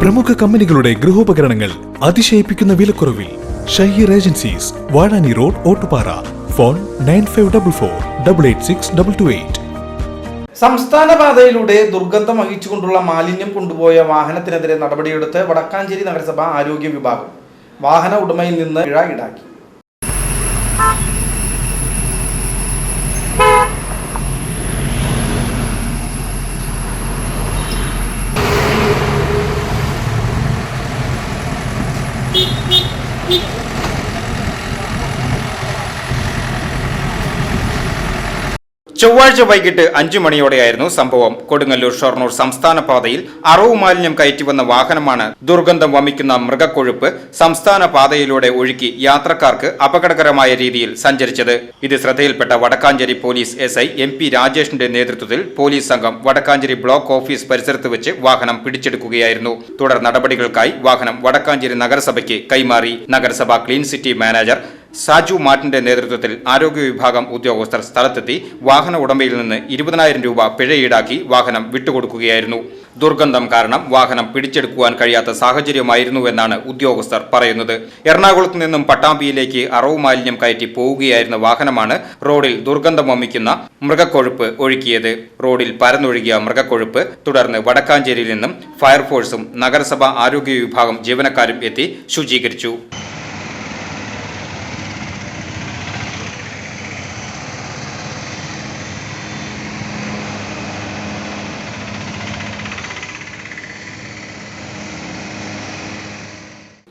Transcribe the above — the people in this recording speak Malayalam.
പ്രമുഖ കമ്പനികളുടെ ഗൃഹോപകരണങ്ങൾ അതിശയിപ്പിക്കുന്ന വിലക്കുറവിൽ Shaheer agencies Vazhani road Ottupara. Phone nine five double four double eight six double two eight. സംസ്ഥാന പാതയിലൂടെ ദുർഗന്ധം വഹിച്ചുകൊണ്ടുള്ള മാലിന്യം കൊണ്ടുപോയ വാഹനത്തിനെതിരെ നടപടിയെടുത്ത് വടക്കാഞ്ചേരി നഗരസഭ ആരോഗ്യ വിഭാഗം വാഹന ഉടമയിൽ നിന്ന് പിഴ ഈടാക്കി. Beep. ചൊവ്വാഴ്ച വൈകിട്ട് അഞ്ചു മണിയോടെയായിരുന്നു സംഭവം. കൊടുങ്ങല്ലൂർ ഷൊർണൂർ സംസ്ഥാന പാതയിൽ അറവ് മാലിന്യം കയറ്റിവന്ന വാഹനമാണ് ദുർഗന്ധം വമിക്കുന്ന മൃഗക്കൊഴുപ്പ് സംസ്ഥാന പാതയിലൂടെ ഒഴുക്കി യാത്രക്കാർക്ക് അപകടകരമായ രീതിയിൽ സഞ്ചരിച്ചത്. ഇത് ശ്രദ്ധയിൽപ്പെട്ട Vadakkanchery police S I M P രാജേഷിന്റെ നേതൃത്വത്തിൽ പോലീസ് സംഘം വടക്കാഞ്ചേരി ബ്ലോക്ക് ഓഫീസ് പരിസരത്ത് വെച്ച് വാഹനം പിടിച്ചെടുക്കുകയായിരുന്നു. തുടർ നടപടികൾക്കായി വാഹനം വടക്കാഞ്ചേരി നഗരസഭയ്ക്ക് കൈമാറി. നഗരസഭ ക്ലീൻ സിറ്റി മാനേജർ സാജു മാർട്ടിന്റെ നേതൃത്വത്തിൽ ആരോഗ്യ വിഭാഗം ഉദ്യോഗസ്ഥർ സ്ഥലത്തെത്തി വാഹന ഉടമയിൽ നിന്ന് ഇരുപതിനായിരം രൂപ പിഴ ഈടാക്കി വാഹനം വിട്ടുകൊടുക്കുകയായിരുന്നു. ദുർഗന്ധം കാരണം വാഹനം പിടിച്ചെടുക്കുവാൻ കഴിയാത്ത സാഹചര്യമായിരുന്നുവെന്നാണ് ഉദ്യോഗസ്ഥർ പറയുന്നത്. എറണാകുളത്ത് നിന്നും പട്ടാമ്പിയിലേക്ക് അറവ് മാലിന്യം കയറ്റി പോവുകയായിരുന്ന വാഹനമാണ് റോഡിൽ ദുർഗന്ധം വമിക്കുന്ന മൃഗക്കൊഴുപ്പ് ഒഴുക്കിയത്. റോഡിൽ പരന്നൊഴുകിയ മൃഗക്കൊഴുപ്പ് തുടർന്ന് വടക്കാഞ്ചേരിയിൽ നിന്നും ഫയർഫോഴ്സും നഗരസഭാ ആരോഗ്യ വിഭാഗം ജീവനക്കാരും എത്തി ശുചീകരിച്ചു.